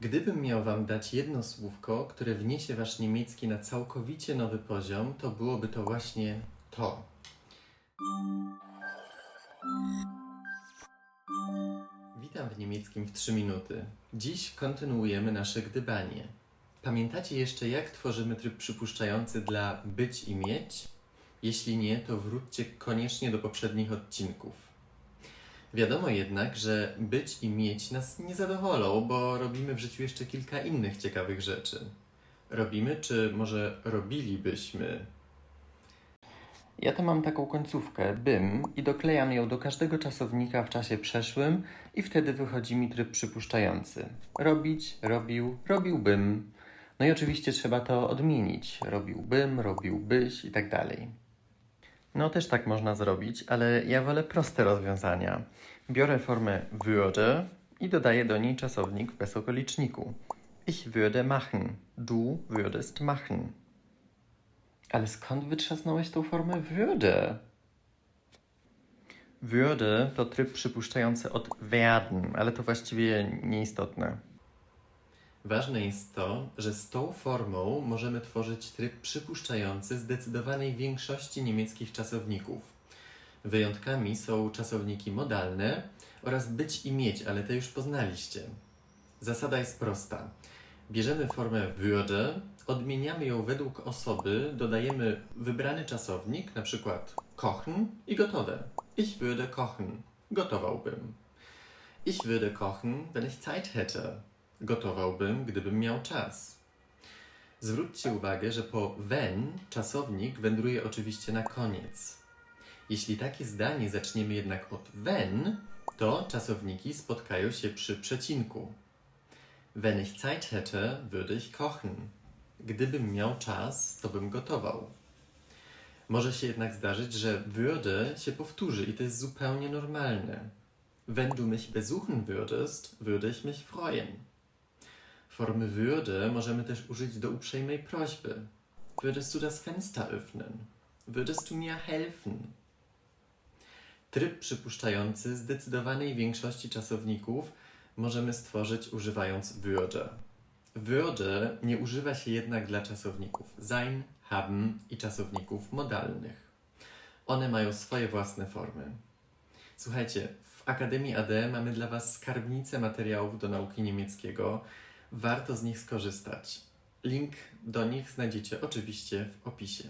Gdybym miał Wam dać jedno słówko, które wniesie Wasz niemiecki na całkowicie nowy poziom, to byłoby to właśnie to. Witam w niemieckim w 3 minuty. Dziś kontynuujemy nasze gdybanie. Pamiętacie jeszcze, jak tworzymy tryb przypuszczający dla być i mieć? Jeśli nie, to wróćcie koniecznie do poprzednich odcinków. Wiadomo jednak, że być i mieć nas nie zadowolą, bo robimy w życiu jeszcze kilka innych ciekawych rzeczy. Robimy, czy może robilibyśmy? Ja to mam taką końcówkę, bym, i doklejam ją do każdego czasownika w czasie przeszłym i wtedy wychodzi mi tryb przypuszczający. Robić, robił, robiłbym. No i oczywiście trzeba to odmienić. Robiłbym, robiłbyś i tak dalej. No też tak można zrobić, ale ja wolę proste rozwiązania. Biorę formę würde i dodaję do niej czasownik w bezokoliczniku. Ich würde machen, du würdest machen. Ale skąd wytrzasnąłeś tą formę würde? Würde to tryb przypuszczający od werden, ale to właściwie nieistotne. Ważne jest to, że z tą formą możemy tworzyć tryb przypuszczający zdecydowanej większości niemieckich czasowników. Wyjątkami są czasowniki modalne oraz być i mieć, ale te już poznaliście. Zasada jest prosta. Bierzemy formę würde, odmieniamy ją według osoby, dodajemy wybrany czasownik, na przykład kochen i gotowe. Ich würde kochen. Gotowałbym. Ich würde kochen, wenn ich Zeit hätte. Gotowałbym, gdybym miał czas. Zwróćcie uwagę, że po wenn czasownik wędruje oczywiście na koniec. Jeśli takie zdanie zaczniemy jednak od wenn, to czasowniki spotkają się przy przecinku. Wenn ich Zeit hätte, würde ich kochen. Gdybym miał czas, to bym gotował. Może się jednak zdarzyć, że würde się powtórzy i to jest zupełnie normalne. Wenn du mich besuchen würdest, würde ich mich freuen. Formy würde możemy też użyć do uprzejmej prośby. Würdest du das Fenster öffnen? Würdest du mir helfen? Tryb przypuszczający zdecydowanej większości czasowników możemy stworzyć używając würde. Würde nie używa się jednak dla czasowników sein, haben i czasowników modalnych. One mają swoje własne formy. Słuchajcie, w Akademii AD mamy dla Was skarbnicę materiałów do nauki niemieckiego. Warto z nich skorzystać. Link do nich znajdziecie oczywiście w opisie.